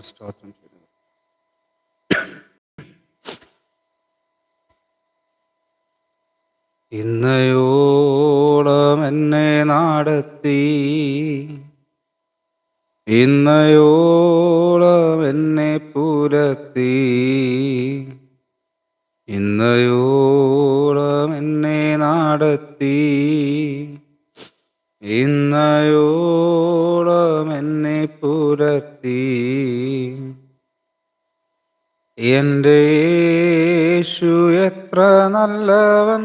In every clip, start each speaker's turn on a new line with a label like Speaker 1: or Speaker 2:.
Speaker 1: അങ്ങോട്ട് സ്തോത്രം ചെയ്യുന്നു ഇന്നയോളം എന്നെ നടത്തി. ഇന്നയോളം എന്റെ യേശു എത്ര നല്ലവൻ.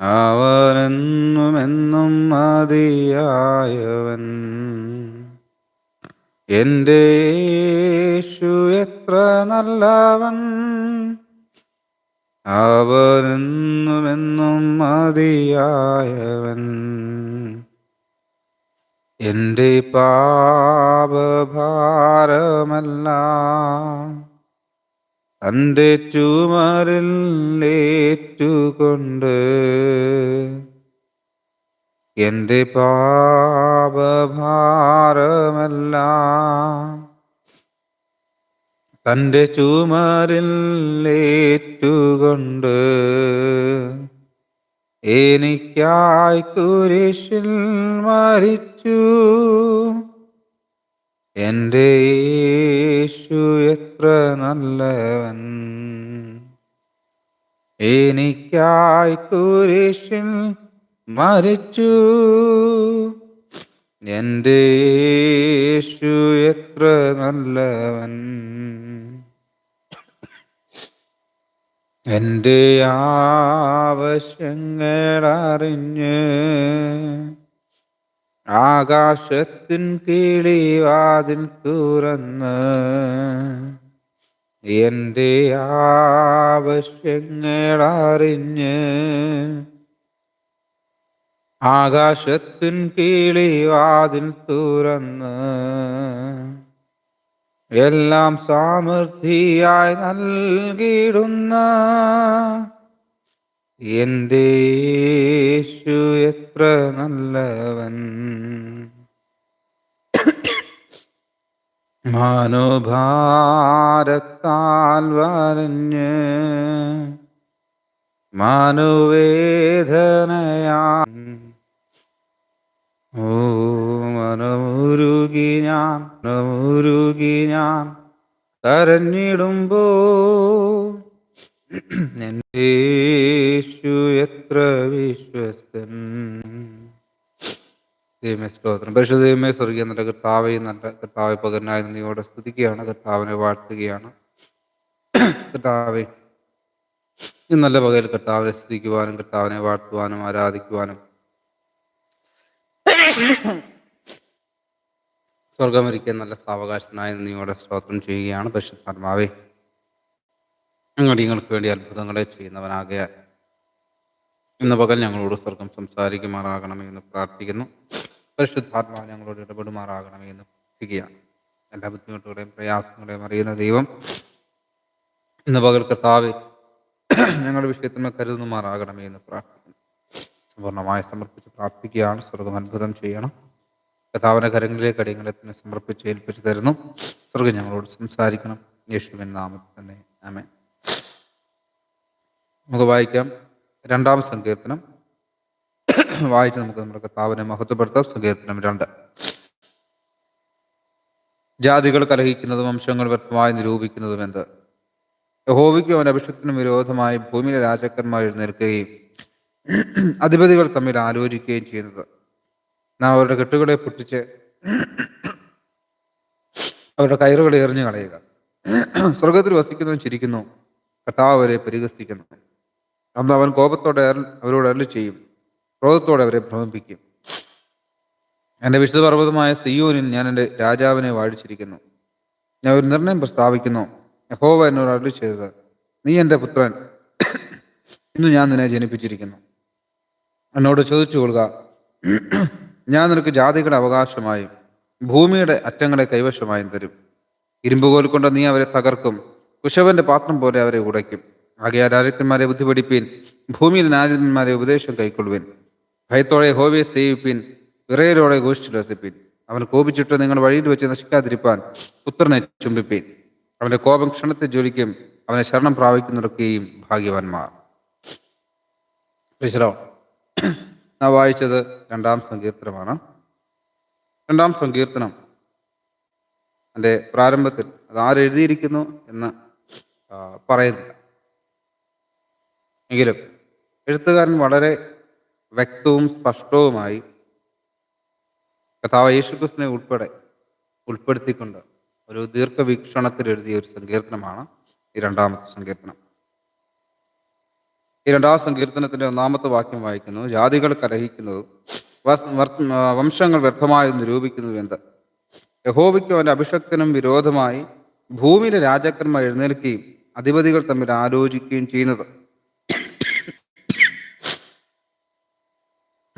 Speaker 1: അവനെന്നും എന്നും മതിയായവൻ എന്റെ യേശു എത്ര നല്ലവൻ. അവനെന്നും എന്നും എന്റെ പാപഭാരമെല്ലാം തന്റെ ചുമരിൽ ഏറ്റുകൊണ്ട് എന്റെ പാപഭാരമെല്ലാം തന്റെ ചുമരിൽ ഏറ്റുകൊണ്ട് എനിക്കായി കുരിശിൽ മരിച്ചു. എന്റെ യേശു എത്ര നല്ലവൻ. എനിക്കായി കുരിശിൽ മരിച്ചു. എന്റെ യേശു എത്ര നല്ലവൻ. എന്റെ ആവശ്യങ്ങളറിഞ്ഞ് ആകാശത്തിൻ കിളിവാതിൽ തുറന്ന് എന്റെ ആവശ്യങ്ങളറിഞ്ഞ് ആകാശത്തിൻ കിളിവാതിൽ തുറന്ന് എല്ലാം സമൃദ്ധിയായി നൽകിയിടുന്ന എന്റെ യേശു എത്ര നല്ലവൻ. മനോഭാരത്താൽ വരഞ്ഞ് മനോവേദനയാ ഓ മനമുരുകി ഞാൻ മനമുരുകി ഞാൻ കരഞ്ഞിടുമ്പോ യേശു എത്ര വിശ്വസ്തൻ? ദൈവമേ സ്തോത്രം. ദൈവമേ സ്വർഗീയ നല്ല കർത്താവെ നല്ല കർത്താവെ പകരനായ നീയോടെ സ്തുതിക്കുകയാണ്. കർത്താവിനെ വാഴ്ത്തുകയാണ്. കർത്താവെ ഈ നല്ല പകൽ കർത്താവിനെ സ്തുതിക്കുവാനും കർത്താവിനെ വാഴ്ത്തുവാനും ആരാധിക്കുവാനും സ്വർഗമൊരിക്കൽ നല്ല സാവകാശനായ നീയോടെ സ്തോത്രം ചെയ്യുകയാണ്. പരിശുദ്ധാത്മാവേ ഞങ്ങൾക്ക് വേണ്ടി അത്ഭുതങ്ങളെ ചെയ്യുന്നവനാകയാൽ ഇന്ന് പകൽ ഞങ്ങളോട് സ്വർഗം സംസാരിക്കുമാറാകണമേ എന്ന് പ്രാർത്ഥിക്കുന്നു. പരിശുദ്ധാത്മാവ് ഞങ്ങളോട് ഇടപെടുമാറാകണമേ എന്ന് പ്രാർത്ഥിക്കുകയാണ്. എല്ലാ ബുദ്ധിമുട്ടുകളെയും പ്രയാസങ്ങളെയും അറിയുന്ന ദൈവം ഇന്ന് പകൽ കർത്താവ് ഞങ്ങളുടെ വിഷയത്തിന് കരുതുന്നുമാറാകണമേ എന്ന് പ്രാർത്ഥിക്കുന്നു. സമ്പൂർണമായി സമർപ്പിച്ച് പ്രാർത്ഥിക്കുകയാണ്. സ്വർഗം അത്ഭുതം ചെയ്യണം. കഥാവിന്റെ കരങ്ങളിലേക്ക് അടിയങ്ങളെ തന്നെ സമർപ്പിച്ച് ഏൽപ്പിച്ചു തരുന്നു. സ്വർഗം ഞങ്ങളോട് സംസാരിക്കണം. യേശുവിൻ നാമത്തിൽ തന്നെ. ആമേ നമുക്ക് വായിക്കാം രണ്ടാം സങ്കീർത്തനം. വായിച്ച് നമുക്ക് നമ്മുടെ കർത്താവിനെ മഹത്വപ്പെടുത്താം. സങ്കീർത്തനം രണ്ട്. ജാതികൾ കലഹിക്കുന്നതും വംശങ്ങൾ വ്യക്തമായി നിരൂപിക്കുന്നതും എന്ത്? യഹോവയ്ക്കും അവൻ അഭിഷക്തിനും വിരോധമായി ഭൂമിയിലെ രാജാക്കന്മാർ എഴുന്നേൽക്കുകയും അധിപതികൾ തമ്മിൽ ആലോചിക്കുകയും ചെയ്യുന്നത് നാം അവരുടെ കെട്ടുകളെ പൊട്ടിച്ച് അവരുടെ കയറുകളെ എറിഞ്ഞു കളയുക. സ്വർഗത്തിൽ വസിക്കുന്നവൻ ചിരിക്കുന്നു. കർത്താവ് അവരെ പരിഹസിക്കുന്നു. അന്ന് അവൻ കോപത്തോടെ അവരോട് അരളി ചെയ്യും. ക്രോധത്തോടെ അവരെ ഭ്രമിപ്പിക്കും. എന്റെ വിശുദ്ധ പർവതമായ സിയോനിൽ ഞാൻ എന്റെ രാജാവിനെ വാഴിച്ചിരിക്കുന്നു. ഞാൻ ഒരു നിർണയം പ്രസ്താവിക്കുന്നു. യഹോവ എന്നോട് അരളി ചെയ്തത്. നീ എന്റെ പുത്രൻ. ഇന്ന് ഞാൻ നിന്നെ ജനിപ്പിച്ചിരിക്കുന്നു. എന്നോട് ചോദിച്ചു കൊള്ളുക ഞാൻ നിനക്ക് ജാതികളുടെ അവകാശമായും ഭൂമിയുടെ അറ്റങ്ങളെ കൈവശമായും തരും. ഇരുമ്പുകോൽ കൊണ്ട് നീ അവരെ തകർക്കും. കുശവന്റെ പാത്രം പോലെ അവരെ ഉടയ്ക്കും. ആകയാൽ രാജാക്കന്മാരെ ബുദ്ധിപഠിപ്പീൻ ഭൂമിയിൽ നാരദന്മാരെ ഉപദേശം കൈക്കൊള്ളുവിൻ. ഭയത്തോടെ ഹോവിയെ സ്നേഹിപ്പിൻ വിറയലോടെ ഘോഷിച്ചു രസിപ്പിൻ. അവൻ കോപിച്ചിട്ട് നിങ്ങൾ വഴിയിൽ വെച്ച് നശിക്കാതിരിപ്പാൻ പുത്രനെ ചുംബിപ്പീൻ. അവന്റെ കോപം ക്ഷണത്തെ ജോലിക്കും അവനെ ശരണം പ്രാപിക്കുന്നതൊക്കെയും ഭാഗ്യവാന്മാർ. വായിച്ചത് രണ്ടാം സങ്കീർത്തനമാണ്. രണ്ടാം സങ്കീർത്തനം എന്റെ പ്രാരംഭത്തിൽ അത് ആരെഴുതിയിരിക്കുന്നു എന്ന് പറയുന്നില്ല. എങ്കിലും എഴുത്തുകാരൻ വളരെ വ്യക്തവും സ്പഷ്ടവുമായി കഥാവ് യേശുക്രിസ്തുവിനെ ഉൾപ്പെടെ ഉൾപ്പെടുത്തിക്കൊണ്ട് ഒരു ദീർഘവീക്ഷണത്തിൽ എഴുതിയ ഒരു സങ്കീർത്തനമാണ് ഈ രണ്ടാമത്തെ സങ്കീർത്തനം. ഈ രണ്ടാം സങ്കീർത്തനത്തിന്റെ ഒന്നാമത്തെ വാക്യം വായിക്കുന്നു ജാതികൾ കലഹിക്കുന്നതും വംശങ്ങൾ വ്യർത്ഥമായി നിരൂപിക്കുന്നതും എന്ത്? യഹോവയ്ക്കും അവന്റെ അഭിഷക്തനും വിരോധമായി ഭൂമിയിലെ രാജാക്കന്മാർ എഴുന്നേൽക്കുകയും അധിപതികൾ തമ്മിൽ ആലോചിക്കുകയും ചെയ്യുന്നത്.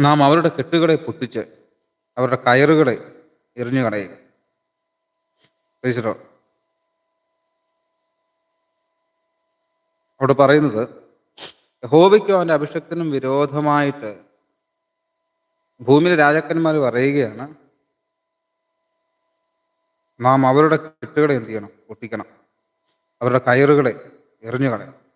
Speaker 1: നാം അവരുടെ കെട്ടുകളെ പൊട്ടിച്ച് അവരുടെ കയറുകളെ എറിഞ്ഞു കളയുക. അവിടെ പറയുന്നത് യഹോവയ്ക്കും അവന്റെ അഭിഷക്തനും വിരോധമായിട്ട് ഭൂമിയിലെ രാജാക്കന്മാർ പറയുകയാണ് നാം അവരുടെ കെട്ടുകളെ എന്ത് ചെയ്യണം പൊട്ടിക്കണം അവരുടെ കയറുകളെ എറിഞ്ഞു കളയണം.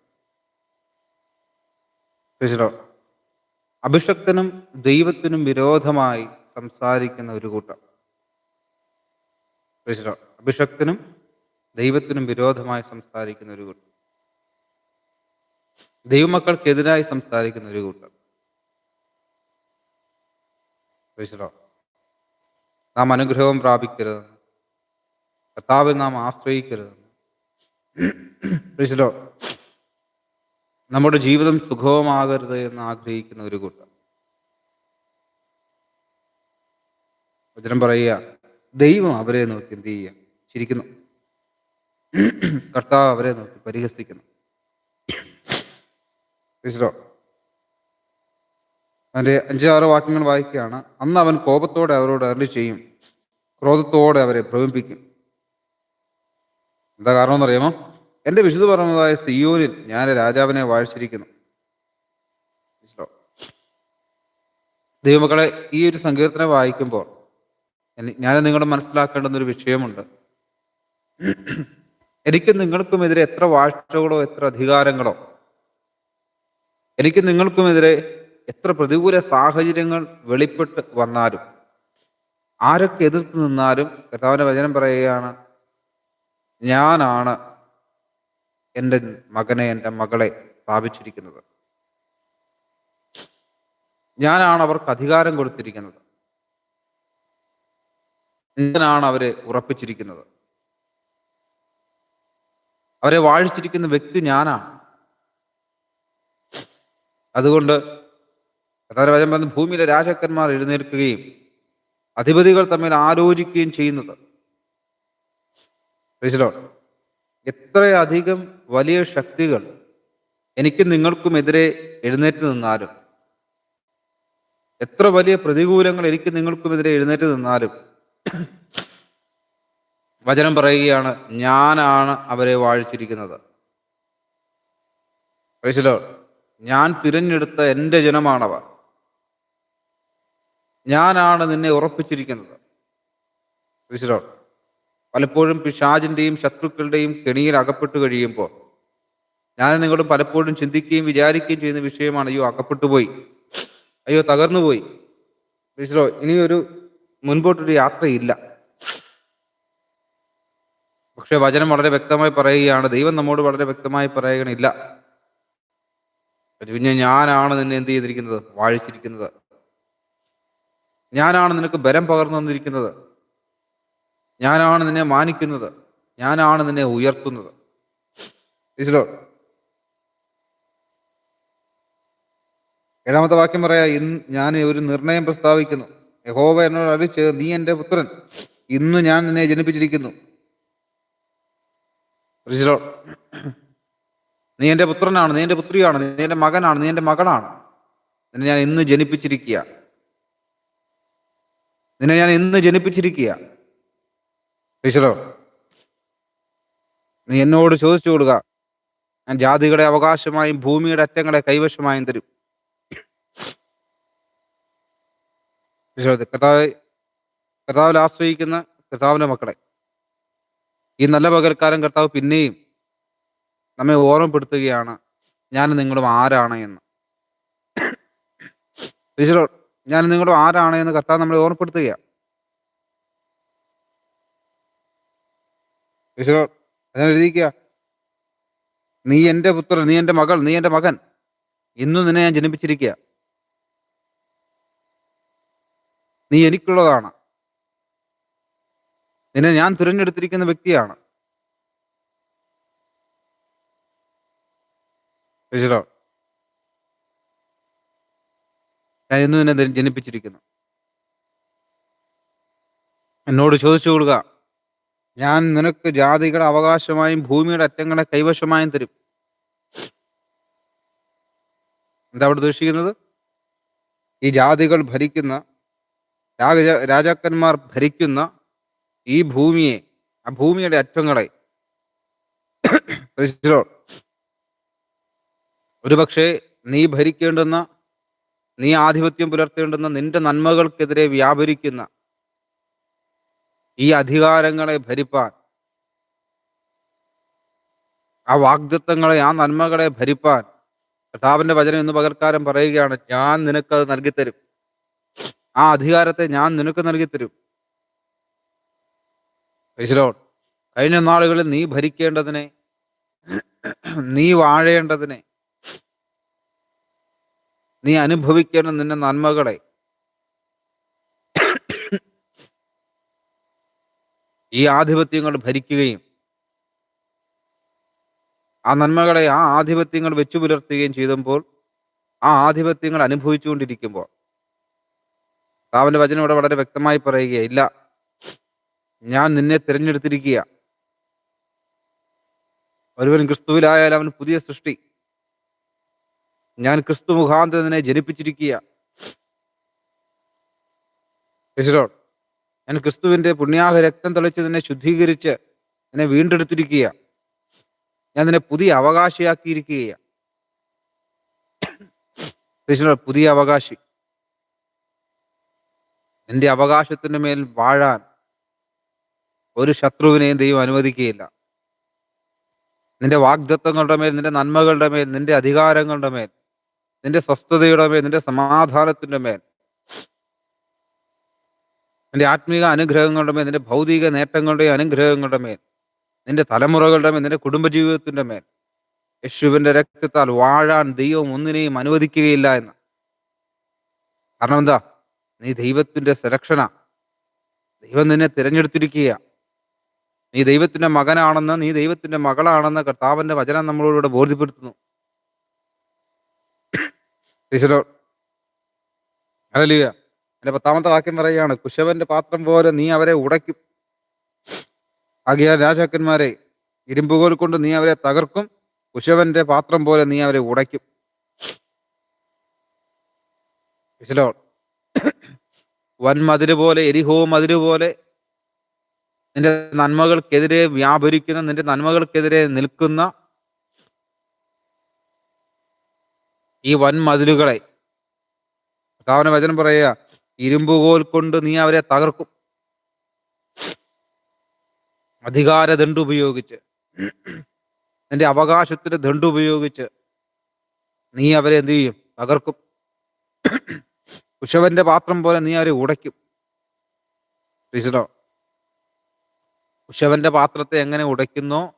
Speaker 1: അഭിഷക്തനും ദൈവത്തിനും വിരോധമായി സംസാരിക്കുന്ന ഒരു കൂട്ടം. അഭിഷക്തനും ദൈവത്തിനും വിരോധമായി സംസാരിക്കുന്ന ഒരു കൂട്ടം ദൈവമക്കൾക്കെതിരായി സംസാരിക്കുന്ന ഒരു കൂട്ടം. നാം അനുഗ്രഹവും പ്രാപിക്കരുതെന്ന് കർത്താവിൽ നാം ആശ്രയിക്കരുതെന്ന് നമ്മുടെ ജീവിതം സുഖവുമാകരുത് എന്ന് ആഗ്രഹിക്കുന്ന ഒരു കൂട്ടം. വചനം പറയുക ദൈവം അവരെ നോക്കി എന്ത് ചെയ്യുക? ചിരിക്കുന്നു. കർത്താവ് അവരെ നോക്കി പരിഹസിക്കുന്നു. Praise അഞ്ച് ആറ് അഞ്ചാറ് വാക്യങ്ങൾ വായിക്കുകയാണ്. അന്ന് അവൻ കോപത്തോടെ അവരോട് അരളി ചെയ്യും. ക്രോധത്തോടെ അവരെ ഭ്രമിപ്പിക്കും എന്താ കാരണം എന്നറിയാമോ? എന്റെ വിശുദ്ധ പറഞ്ഞതായ സിയോനിൽ ഞാൻ രാജാവിനെ വാഴ്ചിരിക്കുന്നു ദൈവമക്കളെ ഈ ഒരു സങ്കീർത്തനം വായിക്കുമ്പോൾ ഞാൻ നിങ്ങളുടെ മനസ്സിലാക്കേണ്ടുന്ന ഒരു വിഷയമുണ്ട്. എനിക്ക് നിങ്ങൾക്കുമെതിരെ എത്ര വാഴ്ചകളോ എത്ര അധികാരങ്ങളോ എനിക്ക് നിങ്ങൾക്കുമെതിരെ എത്ര പ്രതികൂല സാഹചര്യങ്ങൾ വെളിപ്പെട്ട് വന്നാലും ആരൊക്കെ എതിർത്ത് നിന്നാലും കഥാവിന്റെ വചനം പറയുകയാണ് ഞാനാണ് എന്റെ മകനെ എന്റെ മകളെ സ്ഥാപിച്ചിരിക്കുന്നത്. ഞാനാണ് അവർക്ക് അധികാരം കൊടുത്തിരിക്കുന്നത്. ഞാനാണ് അവരെ ഉറപ്പിച്ചിരിക്കുന്നത്. അവരെ വാഴിച്ചിരിക്കുന്ന വ്യക്തി ഞാനാണ്. അതുകൊണ്ട് കഥാര വചനം ഭൂമിയിലെ രാജാക്കന്മാർ എഴുന്നേൽക്കുകയും അധിപതികൾ തമ്മിൽ ആലോചിക്കുകയും ചെയ്യുന്നത്. എത്രയധികം വലിയ ശക്തികൾ എനിക്ക് നിങ്ങൾക്കുമെതിരെ എഴുന്നേറ്റ് നിന്നാലും എത്ര വലിയ പ്രതികൂലങ്ങൾ എനിക്ക് നിങ്ങൾക്കുമെതിരെ എഴുന്നേറ്റ് നിന്നാലും വചനം പറയുകയാണ് ഞാനാണ് അവരെ വാഴിച്ചിരിക്കുന്നത് Lord. ഞാൻ തിരഞ്ഞെടുത്ത എന്റെ ജനമാണവർ. ഞാനാണ് നിന്നെ ഉറപ്പിച്ചിരിക്കുന്നത്. the പലപ്പോഴും പിശാജിന്റെയും ശത്രുക്കളുടെയും കെണിയിൽ അകപ്പെട്ടു കഴിയുമ്പോൾ ഞാൻ നിങ്ങളും പലപ്പോഴും ചിന്തിക്കുകയും വിചാരിക്കുകയും ചെയ്യുന്ന വിഷയമാണ് അയ്യോ അകപ്പെട്ടു പോയി അയ്യോ തകർന്നു പോയി Lord. ഇനിയൊരു മുൻപോട്ടൊരു യാത്രയില്ല. പക്ഷെ വചനം വളരെ വ്യക്തമായി പറയുകയാണ് ദൈവം നമ്മോട് വളരെ വ്യക്തമായി പറയുകയാണില്ല പിന്നെ ഞാനാണ് നിന്നെ എന്ത് ചെയ്തിരിക്കുന്നത്? വാഴിച്ചിരിക്കുന്നത്. ഞാനാണ് നിനക്ക് ബലം പകർന്നു തന്നിരിക്കുന്നത്. ഞാനാണ് നിന്നെ മാനിക്കുന്നത്. ഞാനാണ് നിന്നെ ഉയർത്തുന്നത്. ഏഴാമത്തെ വാക്യം പറയാ ഇന്ന് ഞാൻ ഒരു നിർണയം പ്രസ്താവിക്കുന്നു. യഹോവ എന്നോട് അറിയിച്ച് നീ എന്റെ പുത്രൻ. ഇന്ന് ഞാൻ നിന്നെ ജനിപ്പിച്ചിരിക്കുന്നു. നീ എന്റെ പുത്രനാണ് നീ എന്റെ പുത്രിയാണ് നീ എന്റെ മകനാണ് നീ എന്റെ മകളാണ്. നിന്നെ ഞാൻ ഇന്ന് ജനിപ്പിച്ചിരിക്കുക. നിന്നെ ഞാൻ ഇന്ന് ജനിപ്പിച്ചിരിക്കുക. ഈശ്വരോ നീ എന്നോട് ചോദിച്ചു കൊടുക്കുക ഞാൻ ജാതികളെ അവകാശമായും ഭൂമിയുടെ അറ്റങ്ങളെ കൈവശമായും തരും. കർത്താവ് കർത്താവേ കർത്താവിൽ ആശ്രയിക്കുന്ന കർത്താവിന്റെ മക്കളെ. ഈ നല്ല പകൽക്കാലം കർത്താവ് പിന്നെയും നമ്മെ ഓർമ്മപ്പെടുത്തുകയാണ് ഞാൻ നിങ്ങളും ആരാണ് എന്ന്. ഞാൻ നിങ്ങളും ആരാണ് എന്ന് കർത്താവ് നമ്മളെ ഓർമ്മപ്പെടുത്തുകയാണ് ഈശ്വരോ ഞാൻ എഴുതിക്കുക നീ എന്റെ പുത്രൻ നീ എന്റെ മകൾ നീ എന്റെ മകൻ. ഇന്നും നിന്നെ ഞാൻ ജനിപ്പിച്ചിരിക്കുക നീ എനിക്കുള്ളതാണ്. നിന്നെ ഞാൻ തിരഞ്ഞെടുത്തിരിക്കുന്ന വ്യക്തിയാണ്. ഞാൻ ഇന്ന് നിന്നെ ജനിപ്പിച്ചിരിക്കുന്നു. എന്നോട് ചോദിച്ചു കൊള്ളുക ഞാൻ നിനക്ക് ജാതികളുടെ അവകാശമായും ഭൂമിയുടെ അറ്റങ്ങളെ കൈവശമായും തരും. എന്താ അവിടെ ഉദ്ദേശിക്കുന്നത്? ഈ ജാതികൾ ഭരിക്കുന്ന രാജ രാജാക്കന്മാർ ഭരിക്കുന്ന ഈ ഭൂമിയെ ആ ഭൂമിയുടെ അറ്റങ്ങളെ. ഒരുപക്ഷെ നീ ഭരിക്കേണ്ടുന്ന നീ ആധിപത്യം പുലർത്തേണ്ടുന്ന നിന്റെ നന്മകൾക്കെതിരെ വ്യാപരിക്കുന്ന ഈ അധികാരങ്ങളെ ഭരിപ്പാൻ ആ വാഗ്ദത്വങ്ങളെ ആ നന്മകളെ ഭരിപ്പാൻ കർത്താവിന്റെ വചനം എന്ന് പകൽക്കാരം പറയുകയാണ് ഞാൻ നിനക്കത് നൽകിത്തരും. ആ അധികാരത്തെ ഞാൻ നിനക്ക് നൽകിത്തരും. ഈശ്വരോട് കഴിഞ്ഞ നാളുകളിൽ നീ ഭരിക്കേണ്ടതിനെ നീ വാഴേണ്ടതിനെ നീ അനുഭവിക്കണം നിന്റെ നന്മകളെ. ഈ ആധിപത്യങ്ങൾ ഭരിക്കുകയും ആ നന്മകളെ ആ ആധിപത്യങ്ങൾ വെച്ചു പുലർത്തുകയും ചെയ്തപ്പോൾ ആ ആധിപത്യങ്ങൾ അനുഭവിച്ചുകൊണ്ടിരിക്കുമ്പോൾ താവന്റെ വചനം ഇവിടെ വളരെ വ്യക്തമായി പറയുക ഇല്ല ഞാൻ നിന്നെ തിരഞ്ഞെടുത്തിരിക്കുക ഒരുവൻ ക്രിസ്തുവിലായാൽ അവൻ പുതിയ സൃഷ്ടി. ഞാൻ ക്രിസ്തു മുഖാന്തനെ ജനിപ്പിച്ചിരിക്കുക. ഞാൻ ക്രിസ്തുവിന്റെ പുണ്യാഹ രക്തം തെളിച്ച് നിന്നെ ശുദ്ധീകരിച്ച് എന്നെ വീണ്ടെടുത്തിരിക്കുക. ഞാൻ നിന്നെ പുതിയ അവകാശിയാക്കിയിരിക്കുകയാണ് പുതിയ അവകാശി. നിന്റെ അവകാശത്തിന് മേൽ വാഴാൻ ഒരു ശത്രുവിനെയും ദൈവം അനുവദിക്കുകയില്ല. നിന്റെ വാഗ്ദത്വങ്ങളുടെ മേൽ നിന്റെ നന്മകളുടെ മേൽ നിന്റെ അധികാരങ്ങളുടെ മേൽ നിന്റെ സ്വസ്ഥതയുടെ മേൽ നിന്റെ സമാധാനത്തിന്റെ മേൽ നിന്റെ ആത്മീക അനുഗ്രഹങ്ങളുടെ മേൽ നിന്റെ ഭൗതിക നേട്ടങ്ങളുടെ അനുഗ്രഹങ്ങളുടെ മേൽ നിന്റെ തലമുറകളുടെ മേൽ നിന്റെ കുടുംബജീവിതത്തിന്റെ മേൽ യേശുവിന്റെ രക്തത്താൽ വാഴാൻ ദൈവം ഒന്നിനെയും അനുവദിക്കുകയില്ല എന്ന്. കാരണം എന്താ? നീ ദൈവത്തിന്റെ സെലക്ഷനാ ദൈവം നിന്നെ തിരഞ്ഞെടുത്തിരിക്കുക നീ ദൈവത്തിന്റെ മകനാണെന്ന് നീ ദൈവത്തിന്റെ മകളാണെന്ന് കർത്താവിന്റെ വചനം നമ്മളോട് ബോധ്യപ്പെടുത്തുന്നു. ഈശ്വരോ എന്റെ പത്താമത്തെ വാക്യം പറയുകയാണ് കുശവന്റെ പാത്രം പോലെ നീ അവരെ ഉടയ്ക്കും. ആകിയാൽ രാജാക്കന്മാരെ ഇരുമ്പുകോൽ കൊണ്ട് നീ അവരെ തകർക്കും കുശവന്റെ പാത്രം പോലെ നീ അവരെ ഉടയ്ക്കും. ഈശ്വരോ വൻമതിര് പോലെ എരിഹോ മതിര് പോലെ നിന്റെ നന്മകൾക്കെതിരെ വ്യാപരിക്കുന്ന നിന്റെ നന്മകൾക്കെതിരെ നിൽക്കുന്ന ഈ വൻമതിലുകളെ കർത്താവിന് വചനം പറയുക ഇരുമ്പുകോൽ കൊണ്ട് നീ അവരെ തകർക്കും. അധികാര ദണ്ട് ഉപയോഗിച്ച് നിന്റെ അവകാശത്തിന്റെ ദണ്ട് ഉപയോഗിച്ച് നീ അവരെ എന്തു ചെയ്യും? തകർക്കും. കുശവന്റെ പാത്രം പോലെ നീ അവരെ ഉടയ്ക്കും. ക്രിസ്തോ കുശവന്റെ പാത്രത്തെ എങ്ങനെ ഉടയ്ക്കുന്നോ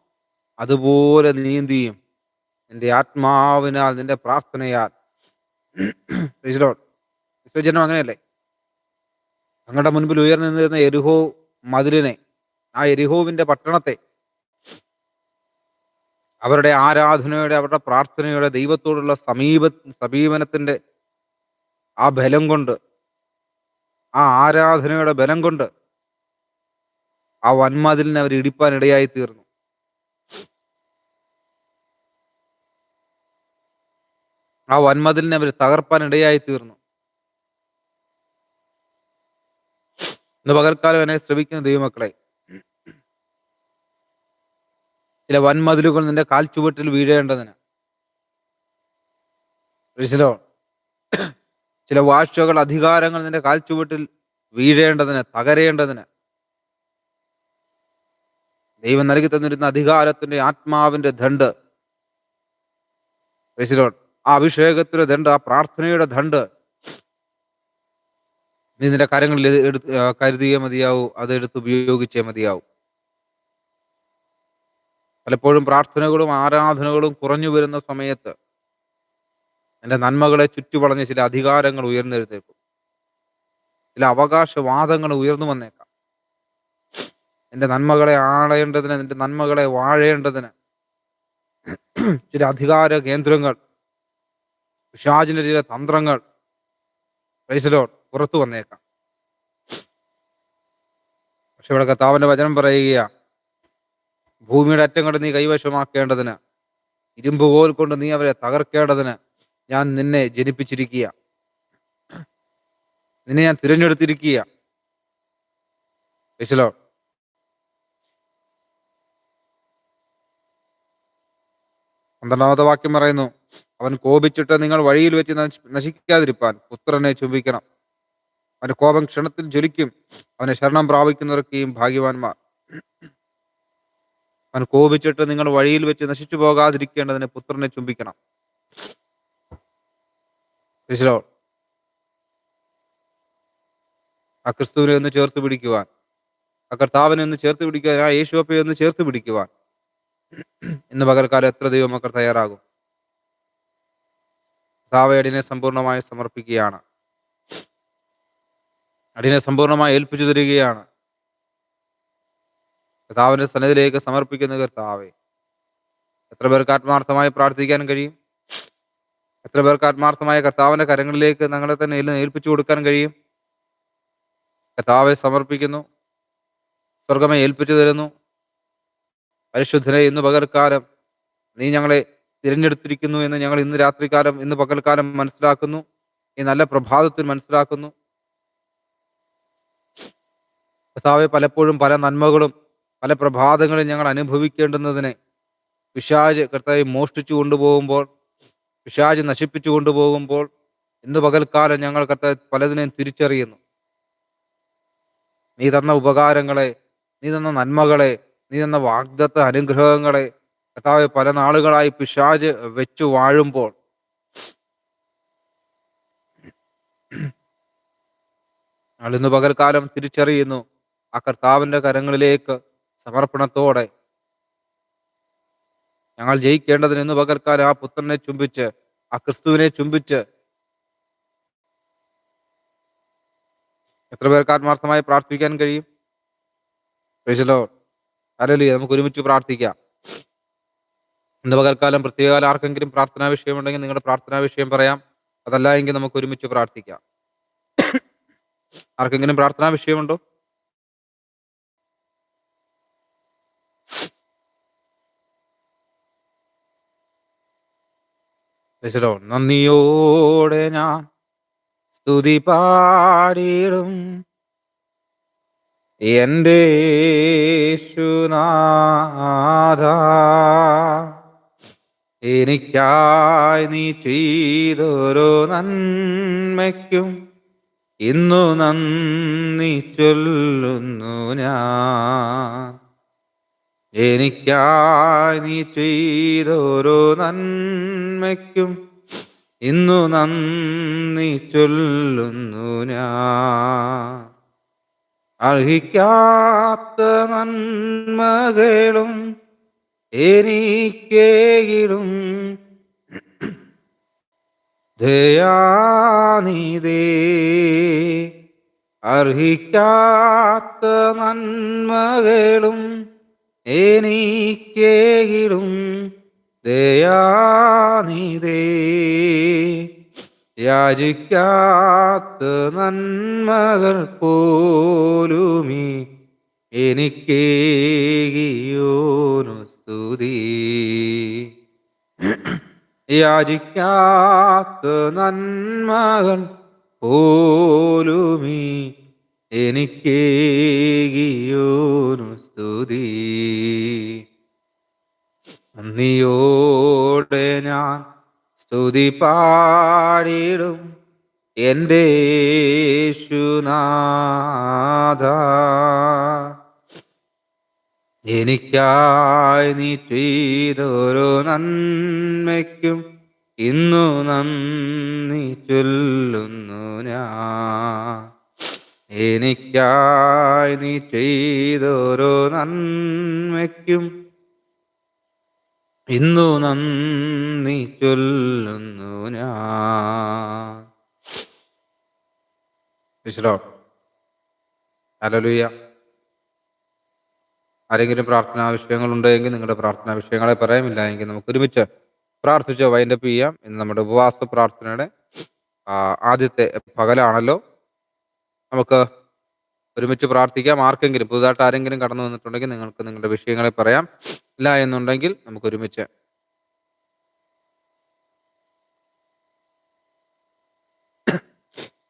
Speaker 1: അതുപോലെ നീ എന്തു ചെയ്യും? നിന്റെ ആത്മാവിനാൽ നിന്റെ പ്രാർത്ഥനയാൽ. വിശ്വജനം അങ്ങനെയല്ലേ? തങ്ങളുടെ മുൻപിൽ ഉയർന്നു നിന്നിരുന്ന എരിഹോ മതിലിനെ ആ എരിഹോവിന്റെ പട്ടണത്തെ അവരുടെ ആരാധനയുടെ അവരുടെ പ്രാർത്ഥനയുടെ ദൈവത്തോടുള്ള സമീപ സമീപനത്തിന്റെ ആ ബലം കൊണ്ട് ആ ആരാധനയുടെ ബലം കൊണ്ട് ആ വന്മതിലിനെ അവർ ഇടിപ്പാൻ ഇടയായി തീർന്നു. ആ വന്മതിലിനെ അവർ തകർപ്പാൻ ഇടയായി തീർന്നു ഇന്ന് പകൽക്കാലം എന്നെ ശ്രമിക്കുന്ന ദൈവമക്കളെ ചില വൻമതിലുകൾ നിന്റെ കാൽ ചുവട്ടിൽ വീഴേണ്ടതിന്. ചില വാഴ്ചകൾ അധികാരങ്ങൾ നിന്റെ കാൽ ചുവട്ടിൽ വീഴേണ്ടതിന് തകരേണ്ടതിന്. ദൈവം നൽകി തന്നിരുന്ന അധികാരത്തിന്റെ ആത്മാവിന്റെ ദണ്ട് Lord. ആ അഭിഷേകത്തിന്റെ ദണ്ട് ആ പ്രാർത്ഥനയുടെ ദണ്ട് നീ നിന്റെ കാര്യങ്ങളിൽ എടുത്ത് കരുതിയേ മതിയാവൂ അതെടുത്ത് ഉപയോഗിച്ചേ മതിയാവൂ. പലപ്പോഴും പ്രാർത്ഥനകളും ആരാധനകളും കുറഞ്ഞു വരുന്ന സമയത്ത് എന്റെ നന്മകളെ ചുറ്റുപളഞ്ഞ ചില അധികാരങ്ങൾ ഉയർന്നെഴുന്നേൽക്കും. ചില അവകാശവാദങ്ങൾ ഉയർന്നു വന്നേക്കാം. എന്റെ നന്മകളെ ആളേണ്ടതിന് എന്റെ നന്മകളെ വാഴേണ്ടതിന് ചില അധികാര കേന്ദ്രങ്ങൾ പിശാചിന്റെ ചില തന്ത്രങ്ങൾ പ്രൈസലോ പുറത്തു വന്നേക്കാം. പക്ഷെ ഇവിടെ കത്താവിന്റെ വചനം പറയുക ഭൂമിയുടെ അറ്റം കൊണ്ട് നീ കൈവശമാക്കേണ്ടതിന് ഇരുമ്പ് പോൽ കൊണ്ട് നീ അവരെ തകർക്കേണ്ടതിന് ഞാൻ നിന്നെ ജനിപ്പിച്ചിരിക്കുക നിന്നെ ഞാൻ തിരഞ്ഞെടുത്തിരിക്കുക പ്രൈസലോ പന്ത്രണ്ടാമത്തെ വാക്യം പറയുന്നു അവൻ കോപിച്ചിട്ട് നിങ്ങൾ വഴിയിൽ വെച്ച് നശി- നശിക്കാതിരിപ്പാൻ പുത്രനെ ചുംബിക്കണം. അവന്റെ കോപം ക്ഷണത്തിൽ ജ്വലിക്കും. അവനെ ശരണം പ്രാപിക്കുന്നവർക്കെയും ഭാഗ്യവാന്മാർ. അവൻ കോപിച്ചിട്ട് നിങ്ങൾ വഴിയിൽ വെച്ച് നശിച്ചു പോകാതിരിക്കേണ്ടതിന് പുത്രനെ ചുംബിക്കണം. ആ ക്രിസ്തുവിനെ ഒന്ന് ചേർത്ത് പിടിക്കുവാൻ ആ കർത്താവിനെ ഒന്ന് ചേർത്ത് പിടിക്കുവാൻ ആ യേശുവപ്പയെ ഒന്ന് ചേർത്ത് പിടിക്കുവാൻ ഇന്ന് പകൽക്കാലം എത്ര ദൈവമക്കൾ തയ്യാറാകും? കർത്താവ് അടിനെ സമ്പൂർണമായി സമർപ്പിക്കുകയാണ്. അടിനെ സമ്പൂർണമായി ഏൽപ്പിച്ചു തരികയാണ്. കർത്താവിന്റെ സന്നിധിയിലേക്ക് സമർപ്പിക്കുന്ന കർത്താവെ എത്ര പേർക്ക് ആത്മാർത്ഥമായി പ്രാർത്ഥിക്കാൻ കഴിയും? എത്ര പേർക്ക് ആത്മാർത്ഥമായ കർത്താവിന്റെ കരങ്ങളിലേക്ക് ഞങ്ങളെ തന്നെ ഏൽ- ഏൽപ്പിച്ചു കൊടുക്കാൻ കഴിയും? കർത്താവെ സമർപ്പിക്കുന്നു. സ്വർഗമേ ഏൽപ്പിച്ചു തരുന്നു. പരിശുദ്ധനെ ഇന്ന് പകൽക്കാലം നീ ഞങ്ങളെ തിരഞ്ഞെടുത്തിരിക്കുന്നു എന്ന് ഞങ്ങൾ ഇന്ന് രാത്രികാലം ഇന്ന് പകൽക്കാലം മനസ്സിലാക്കുന്നു. ഈ നല്ല പ്രഭാതത്തിൽ മനസ്സിലാക്കുന്നു. കർത്താവെ പലപ്പോഴും പല നന്മകളും പല പ്രഭാതങ്ങളും ഞങ്ങൾ അനുഭവിക്കേണ്ടുന്നതിനെ പിശാജ് കർത്താവെ മോഷ്ടിച്ചു കൊണ്ടുപോകുമ്പോൾ പിശാജ് നശിപ്പിച്ചു കൊണ്ടുപോകുമ്പോൾ ഇന്ന് പകൽക്കാലം ഞങ്ങൾ കർത്താവ് പലതിനെയും തിരിച്ചറിയുന്നു. നീ തന്ന ഉപകാരങ്ങളെ നീ തന്ന നന്മകളെ നീ തന്ന വാഗ്ദത്ത അനുഗ്രഹങ്ങളെ കർത്താവ് പല നാളുകളായി പിശാജ് വെച്ചു വാഴുമ്പോൾ അളിന്ന് പകൽക്കാലം തിരിച്ചറിയുന്നു. ആ കർത്താവിന്റെ കരങ്ങളിലേക്ക് സമർപ്പണത്തോടെ ഞങ്ങൾ ജയിക്കേണ്ടതിന് ഇന്ന് പകൽക്കാലം ആ പുത്രനെ ചുംബിച്ച് ആ ക്രിസ്തുവിനെ ചുംബിച്ച് എത്ര പേർക്ക് ആത്മാർത്ഥമായി പ്രാർത്ഥിക്കാൻ കഴിയും? പ്രൈസലോ അരലി നമുക്ക് ഒരുമിച്ച് പ്രാർത്ഥിക്കാം. ഇന്ന് പകൽക്കാലം പ്രത്യേകകാലം ആർക്കെങ്കിലും പ്രാർത്ഥനാ വിഷയമുണ്ടെങ്കിൽ നിങ്ങളുടെ പ്രാർത്ഥനാ വിഷയം പറയാം. അതല്ല എങ്കിൽ നമുക്ക് ഒരുമിച്ച് പ്രാർത്ഥിക്കാം. ആർക്കെങ്കിലും പ്രാർത്ഥനാ വിഷയമുണ്ടോ? നന്ദിയോടെ ഞാൻ സ്തുതി പാടിയിടും. എന്റെ യേശുനാഥ എനിക്കായി നീ ചെയ്തൊരു നന്മയ്ക്കും ഇന്നു നന്ദി ചൊല്ലുന്നു ഞാൻ. എനിക്കായി നീ ചെയ്തൊരു നന്മയ്ക്കും ഇന്നു നന്ദി ചൊല്ലുന്നു ഞാൻ. അർഹിക്കാത്ത നന്മകളും എനിക്കേകിടും. ദയാനിതേ അർഹിക്കാത്ത നന്മകളും എനിക്കേകിടും. ദയാനിതേ യാചിക്കാത്ത നന്മകൾ പോലുമീ എനിക്കേകിയോനു സ്തുതി. യാചിക്കാത്ത നന്മകൾ പോലുമീ എനിക്കേകിയോനു സ്തുതി. നന്ദിയോടെ ഞാൻ സ്തുതി പാടിടും എന്റെ യേശുനാഥ. എനിക്കായി നീ ചെയ്തൊരു നന്മയ്ക്കും ഇന്നു നന്ദി ചൊല്ലുന്നു ഞാൻ. എനിക്കായി നീ ചെയ്തൊരു നന്മയ്ക്കും ഇന്നു നന്ദി ചൊല്ലുന്നു ഞാൻ. വിശ്രോ ഹല്ലേലൂയ. ആരെങ്കിലും പ്രാർത്ഥനാ വിഷയങ്ങളുണ്ടെങ്കിൽ നിങ്ങളുടെ പ്രാർത്ഥനാ വിഷയങ്ങളെ പറയാമില്ല എങ്കിൽ നമുക്ക് ഒരുമിച്ച് പ്രാർത്ഥിച്ച് വൈൻഡപ്പ് ചെയ്യാം. ഇന്ന് നമ്മുടെ ഉപവാസ പ്രാർത്ഥനയുടെ ആദ്യത്തെ പകലാണല്ലോ. നമുക്ക് ഒരുമിച്ച് പ്രാർത്ഥിക്കാം. ആർക്കെങ്കിലും പുതുതായിട്ട് ആരെങ്കിലും കടന്നു വന്നിട്ടുണ്ടെങ്കിൽ നിങ്ങൾക്ക് നിങ്ങളുടെ വിഷയങ്ങളെ പറയാം. ഇല്ല എന്നുണ്ടെങ്കിൽ നമുക്ക് ഒരുമിച്ച്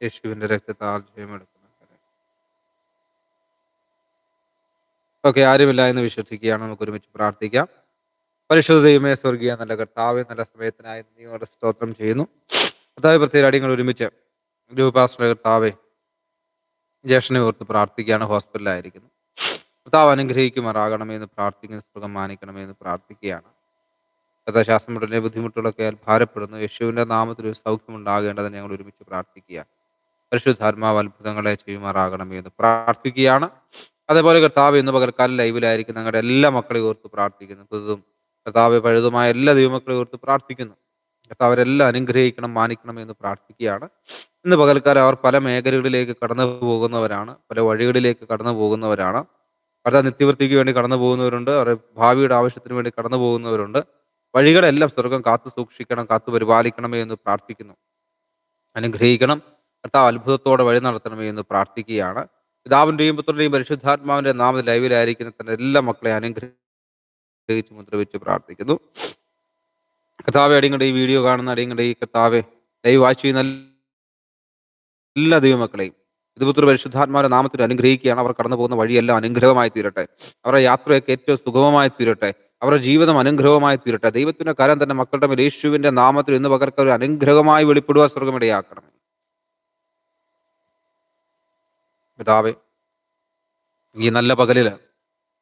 Speaker 1: യേശുവിന്റെ രക്തത്താൽ ഓക്കെ ആരുമില്ല എന്ന് വിശ്വസിക്കുകയാണ്. നമുക്ക് ഒരുമിച്ച് പ്രാർത്ഥിക്കാം. പരിശുദ്ധ ദൈവമേ സ്വർഗീയ നല്ല കർത്താവ് നല്ല സമയത്തിനായി നീ സ്തോത്രം ചെയ്യുന്നു. കർത്താവ് പ്രത്യേക അടിയങ്ങൾ ഒരുമിച്ച്. രൂപാശ്രയ കർത്താവെ ജ്യേഷ്ഠനെ ഓർത്ത് പ്രാർത്ഥിക്കുകയാണ് ഹോസ്പിറ്റലായിരിക്കുന്നത് കർത്താവ് അനുഗ്രഹിക്കുമാറാകണമേ എന്ന് പ്രാർത്ഥിക്കുന്ന സുഖം മാനിക്കണമേ എന്ന് പ്രാർത്ഥിക്കുകയാണ്. കഥാശാസ്ത്രം ഉടനെ ബുദ്ധിമുട്ടുകളൊക്കെ ഭാരപ്പെടുന്നു യേശുവിന്റെ നാമത്തിൽ ഒരു ഉണ്ടാകേണ്ടതെന്ന് ഞങ്ങൾ ഒരുമിച്ച് പ്രാർത്ഥിക്കുക പരിശുദ്ധാത്മാവ് അത്ഭുതങ്ങളെ ചെയ്യുമാറാകണമേ എന്ന് പ്രാർത്ഥിക്കുകയാണ്. അതേപോലെ കർത്താവ് ഇന്ന് പകൽക്കാലം ലൈവിലായിരിക്കും ഞങ്ങളുടെ എല്ലാ മക്കളെയും ഓർത്ത് പ്രാർത്ഥിക്കുന്നു. പുതുതും കർത്താവ് പഴുതുമായ എല്ലാ ദൈവമക്കളെയും ഓർത്ത് പ്രാർത്ഥിക്കുന്നു. കർത്താവ് അവരെല്ലാം അനുഗ്രഹിക്കണം മാനിക്കണം എന്ന് പ്രാർത്ഥിക്കുകയാണ്. ഇന്ന് പകൽക്കാലം അവർ പല മേഖലകളിലേക്ക് കടന്നു പോകുന്നവരാണ് പല വഴികളിലേക്ക് കടന്നു പോകുന്നവരാണ്. കർത്താവ് നിത്യവൃത്തിക്ക് വേണ്ടി കടന്നു പോകുന്നവരുണ്ട് അവരുടെ ഭാവിയുടെ ആവശ്യത്തിന് വേണ്ടി കടന്നു പോകുന്നവരുണ്ട്. വഴികളെല്ലാം സ്വർഗം കാത്തു സൂക്ഷിക്കണം കാത്തു പരിപാലിക്കണമേ എന്ന് പ്രാർത്ഥിക്കുന്നു. അനുഗ്രഹിക്കണം കർത്താവ് അത്ഭുതത്തോടെ വഴി നടത്തണമേ എന്ന് പ്രാർത്ഥിക്കുകയാണ്. പിതാവിന്റെയും പുത്രന്റെയും പരിശുദ്ധാത്മാവിന്റെ നാമത്തിൽ ലൈവിലായിരിക്കുന്ന തന്റെ എല്ലാ മക്കളെ അനുഗ്രഹിച്ച് മുദ്രവെച്ച് പ്രാർത്ഥിക്കുന്നു. കർത്താവെ അടിയങ്ങളുടെ ഈ വീഡിയോ കാണുന്ന അടിയങ്ങളുടെ ഈ കർത്താവെ ലൈവ് വാച്ച് ചെയ്യുന്ന എല്ലാ ദൈവമക്കളെയും ഇതുപുത്ര പരിശുദ്ധാത്മാരുടെ നാമത്തിൽ അനുഗ്രഹിക്കുകയാണ്. അവർ കടന്നു പോകുന്ന വഴിയെല്ലാം അനുഗ്രഹമായി തീരട്ടെ. അവരുടെ യാത്രയൊക്കെ ഏറ്റവും സുഗമമായി തീരട്ടെ. അവരുടെ ജീവിതം അനുഗ്രഹമായി തീരട്ടെ. ദൈവത്തിന്റെ കാലം തന്നെ മക്കളുടെ മേൽ യേശുവിന്റെ നാമത്തിൽ ഇന്ന് പകർക്ക ഒരു അനുഗ്രഹമായി വെളിപ്പെടുവാൻ സ്വർഗമിടയാക്കണം പിതാവേ ഈ നല്ല പകലിൽ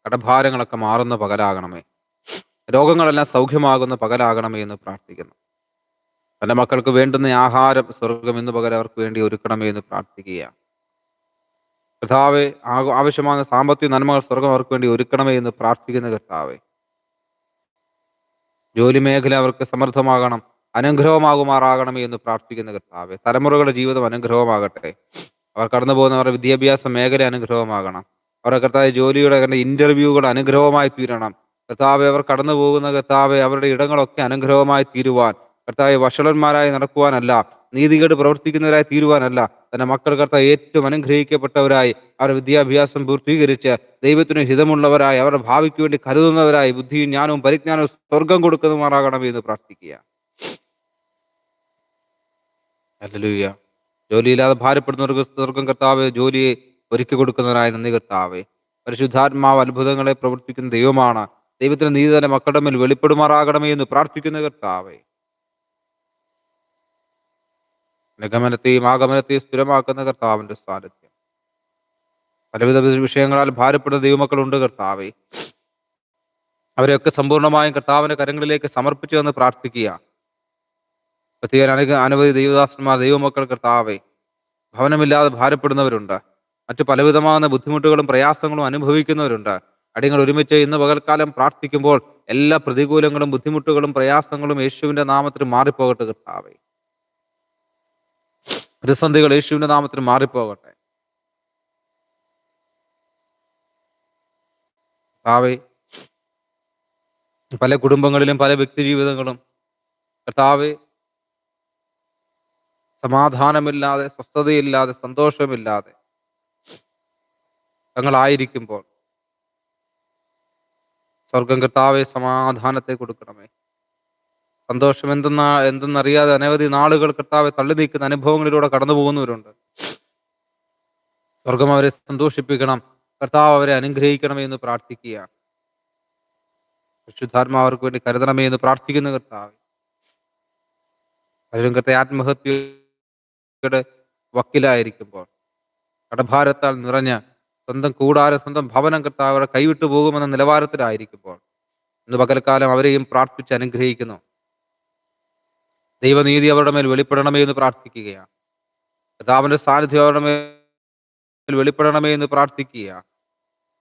Speaker 1: കടഭാരങ്ങളൊക്കെ മാറുന്ന പകലാകണമേ. രോഗങ്ങളെല്ലാം സൗഖ്യമാകുന്ന പകലാകണമേ എന്ന് പ്രാർത്ഥിക്കുന്നു. തന്റെ മക്കൾക്ക് വേണ്ടുന്ന ആഹാരം സ്വർഗം എന്ന് പകരം അവർക്ക് വേണ്ടി ഒരുക്കണമേ എന്ന് പ്രാർത്ഥിക്കുകയാണ്. കർത്താവെ ആവശ്യമായ സാമ്പത്തിക നന്മകൾ സ്വർഗം അവർക്ക് വേണ്ടി ഒരുക്കണമേ എന്ന് പ്രാർത്ഥിക്കുന്ന കർത്താവെ. ജോലി മേഖല അവർക്ക് സമൃദ്ധമാകണം അനുഗ്രഹമാകുമാറാകണമേ എന്ന് പ്രാർത്ഥിക്കുന്ന കർത്താവെ. തലമുറകളുടെ ജീവിതം അനുഗ്രഹമാകട്ടെ അവർ കടന്നു പോകുന്ന അവരുടെ വിദ്യാഭ്യാസ മേഖല അനുഗ്രഹമാകണം അവരുടെ കർത്താവ് ജോലിയുടെ ഇന്റർവ്യൂകൾ അനുഗ്രഹമായി തീരണം. കർത്താവെ അവർ കടന്നു പോകുന്ന കർത്താവെ അവരുടെ ഇടങ്ങളൊക്കെ അനുഗ്രഹമായി തീരുവാൻ കർത്താവെ വഷളന്മാരായി നടക്കുവാനല്ല നീതികേട് പ്രവർത്തിക്കുന്നവരായി തീരുവാനല്ല തന്റെ മക്കൾ കർത്താവ് ഏറ്റവും അനുഗ്രഹിക്കപ്പെട്ടവരായി അവരുടെ വിദ്യാഭ്യാസം പൂർത്തീകരിച്ച് ദൈവത്തിന് ഹിതമുള്ളവരായി അവരുടെ ഭാവിക്ക് വേണ്ടി കരുതുന്നവരായി ബുദ്ധിയും ജ്ഞാനവും പരിജ്ഞാനവും സ്വർഗം കൊടുക്കുന്നവരാകണം എന്ന് പ്രാർത്ഥിക്കുക ഹല്ലേലൂയ. ജോലിയില്ലാതെ ഭാരപ്പെടുന്നവർക്ക് സ്വർഗം കർത്താവ് ജോലിയെ ഒരുക്കി കൊടുക്കുന്നവരായ നന്ദി കർത്താവെ. പരിശുദ്ധാത്മാവ് അത്ഭുതങ്ങളെ പ്രവർത്തിക്കുന്ന ദൈവമാണ്. ദൈവത്തിന് നീതി തന്നെ മക്കളുടെ മേൽ വെളിപ്പെടുമാറാകണമേ എന്ന് പ്രാർത്ഥിക്കുന്ന കർത്താവേ. നിഗമനത്തെയും ആഗമനത്തെയും സ്ഥിരമാക്കുന്ന കർത്താവിന്റെ സാന്നിധ്യം. പലവിധ വിഷയങ്ങളാൽ ഭാരപ്പെടുന്ന ദൈവമക്കളുണ്ട് കർത്താവേ. അവരെയൊക്കെ സമ്പൂർണമായും കർത്താവിന്റെ കരങ്ങളിലേക്ക് സമർപ്പിച്ചു എന്ന് പ്രാർത്ഥിക്കുക. പ്രത്യേക അനേക അനവധി ദൈവദാസന്മാർ ദൈവമക്കൾ കർത്താവേ ഭവനമില്ലാതെ ഭാരപ്പെടുന്നവരുണ്ട്. മറ്റു പലവിധമാകുന്ന ബുദ്ധിമുട്ടുകളും പ്രയാസങ്ങളും അനുഭവിക്കുന്നവരുണ്ട്. അടിയങ്ങൾ ഒരുമിച്ച് ഇന്ന് പകൽക്കാലം പ്രാർത്ഥിക്കുമ്പോൾ എല്ലാ പ്രതികൂലങ്ങളും ബുദ്ധിമുട്ടുകളും പ്രയാസങ്ങളും യേശുവിന്റെ നാമത്തിൽ മാറിപ്പോകട്ടെ കർത്താവേ. പ്രതിസന്ധികൾ യേശുവിന്റെ നാമത്തിൽ മാറിപ്പോകട്ടെ. കർത്താവെ പല കുടുംബങ്ങളിലും പല വ്യക്തി ജീവിതങ്ങളും കർത്താവെ സമാധാനമില്ലാതെ സ്വസ്ഥതയില്ലാതെ സന്തോഷമില്ലാതെ തങ്ങളായിരിക്കുമ്പോൾ സ്വർഗം കർത്താവെ സമാധാനത്തെ കൊടുക്കണമേ. സന്തോഷം എന്തെന്നാ എന്തെന്നറിയാതെ അനവധി നാളുകൾ കർത്താവെ തള്ളി നീക്കുന്ന അനുഭവങ്ങളിലൂടെ കടന്നു പോകുന്നവരുണ്ട്. സ്വർഗം അവരെ സന്തോഷിപ്പിക്കണം കർത്താവ് അവരെ അനുഗ്രഹിക്കണമേ എന്ന് പ്രാർത്ഥിക്കുക പരിശുദ്ധാത്മാ അവർക്ക് വേണ്ടി കരുതണമേ എന്ന് പ്രാർത്ഥിക്കുന്ന കർത്താവ്. പലരും കത്തെ ആത്മഹത്യ പ്രതിസന്ധിയുടെ വക്കിലായിരിക്കുമ്പോൾ കടഭാരത്താൽ നിറഞ്ഞ സ്വന്തം കൂടാരം സ്വന്തം ഭവനം കർത്താവ് കൈവിട്ടു പോകുമെന്ന നിലവാരത്തിലായിരിക്കുമ്പോൾ ഇന്ന് പകൽക്കാലം അവരെയും പ്രാർത്ഥിച്ച് അനുഗ്രഹിക്കുന്നു. ദൈവനീതി അവരുടെ മേൽ വെളിപ്പെടണമേ എന്ന് പ്രാർത്ഥിക്കുകയാണ്. കർത്താവിന്റെ സാന്നിധ്യം അവരുടെ മേൽ വെളിപ്പെടണമേ എന്ന് പ്രാർത്ഥിക്കുക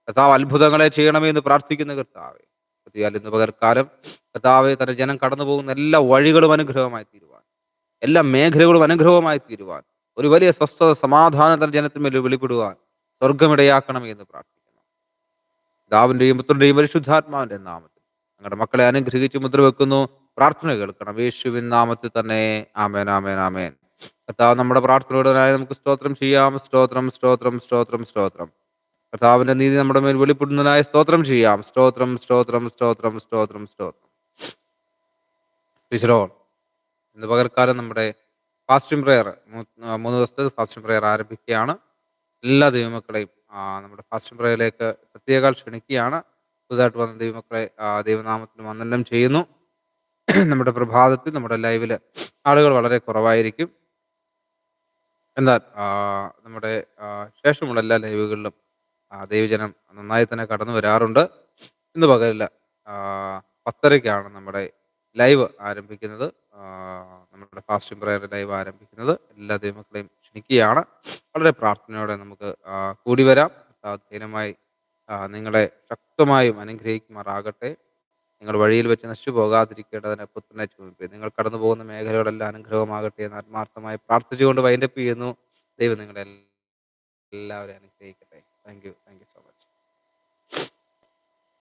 Speaker 1: കർത്താവ് അത്ഭുതങ്ങളെ ചെയ്യണമേ എന്ന് പ്രാർത്ഥിക്കുന്ന കർത്താവെ ഇന്ന് പകൽക്കാലം കർത്താവെ തന്റെ ജനം കടന്നു പോകുന്ന എല്ലാ വഴികളും അനുഗ്രഹമായി തീരുവാൻ എല്ലാ മേഖലകളും അനുഗ്രഹമായി തീരുവാൻ ഒരു വലിയ സ്വസ്ഥത സമാധാനം തന്റെ ജനത്തിന്മേൽ വെളിപ്പെടുവാൻ സ്വർഗമിടയാക്കണമേ എന്ന് പ്രാർത്ഥിക്കുന്നു. പിതാവിന്റെയും പുത്രന്റെയും പരിശുദ്ധാത്മാവിന്റെ നാമത്തിൽ ഞങ്ങളുടെ മക്കളെ അനുഗ്രഹിച്ച് മുദ്ര വെക്കുന്നു പ്രാർത്ഥന കേൾക്കണം. യേശുവിൻ നാമത്തിൽ തന്നെ ആമേൻ ആമേൻ ആമേൻ. കർത്താവ് നമ്മുടെ പ്രാർത്ഥനയോടനായി നമുക്ക് സ്തോത്രം ചെയ്യാം. സ്തോത്രം സ്തോത്രം സ്തോത്രം സ്തോത്രം. കർത്താവിന്റെ നീതി നമ്മുടെ മേൽ വെളിപ്പെടുന്നതിനായി സ്തോത്രം ചെയ്യാം. സ്തോത്രം സ്തോത്രം സ്തോത്രം സ്തോത്രം സ്തോത്രം. വിശ്രോ ഇന്ന് പകൽക്കാലം നമ്മുടെ ഫാസ്റ്റിംഗ് പ്രെയർ മൂന്ന് ദിവസത്തെ ഫാസ്റ്റിംഗ് പ്രെയർ ആരംഭിക്കുകയാണ്. എല്ലാ ദൈവമക്കളെയും നമ്മുടെ ഫാസ്റ്റ് പ്രയറിലേക്ക് പ്രത്യേക ക്ഷണിക്കുകയാണ്. പുതുതായിട്ട് വന്ന ദൈവമക്കളെ ആ, ദൈവനാമത്തിന് വന്ദനം ചെയ്യുന്നു. നമ്മുടെ പ്രഭാതത്തിൽ നമ്മുടെ ലൈവിൽ ആളുകൾ വളരെ കുറവായിരിക്കും. എന്നാൽ നമ്മുടെ ശേഷമുള്ള എല്ലാ ലൈവുകളിലും ആ, ദൈവജനം നന്നായി തന്നെ കടന്നു വരാറുണ്ട്. ഇന്ന് പകരില്ല പത്തരയ്ക്കാണ് നമ്മുടെ ലൈവ് ആരംഭിക്കുന്നത്. നമ്മുടെ ഫാസ്റ്റിംഗ് പ്രയർ ലൈവ് ആരംഭിക്കുന്നത്. എല്ലാ ദൈവമക്കളെയും ക്ഷണിക്കുകയാണ് വളരെ പ്രാർത്ഥനയോടെ നമുക്ക് കൂടി വരാം. ദൈനമായി നിങ്ങളെ ശക്തമായും അനുഗ്രഹിക്കുമാറാകട്ടെ. നിങ്ങൾ വഴിയിൽ വെച്ച് നശിച്ചു പോകാതിരിക്കേണ്ടതിനെ പുത്രനെ ചുമപ്പി നിങ്ങൾ കടന്നു പോകുന്ന മേഖലകളെല്ലാം അനുഗ്രഹമാകട്ടെ എന്ന് ആത്മാർത്ഥമായി പ്രാർത്ഥിച്ചുകൊണ്ട് വൈൻഡപ്പ് ചെയ്യുന്നു. ദൈവം നിങ്ങളെ എല്ലാവരെയും അനുഗ്രഹിക്കട്ടെ. Thank you thank you so much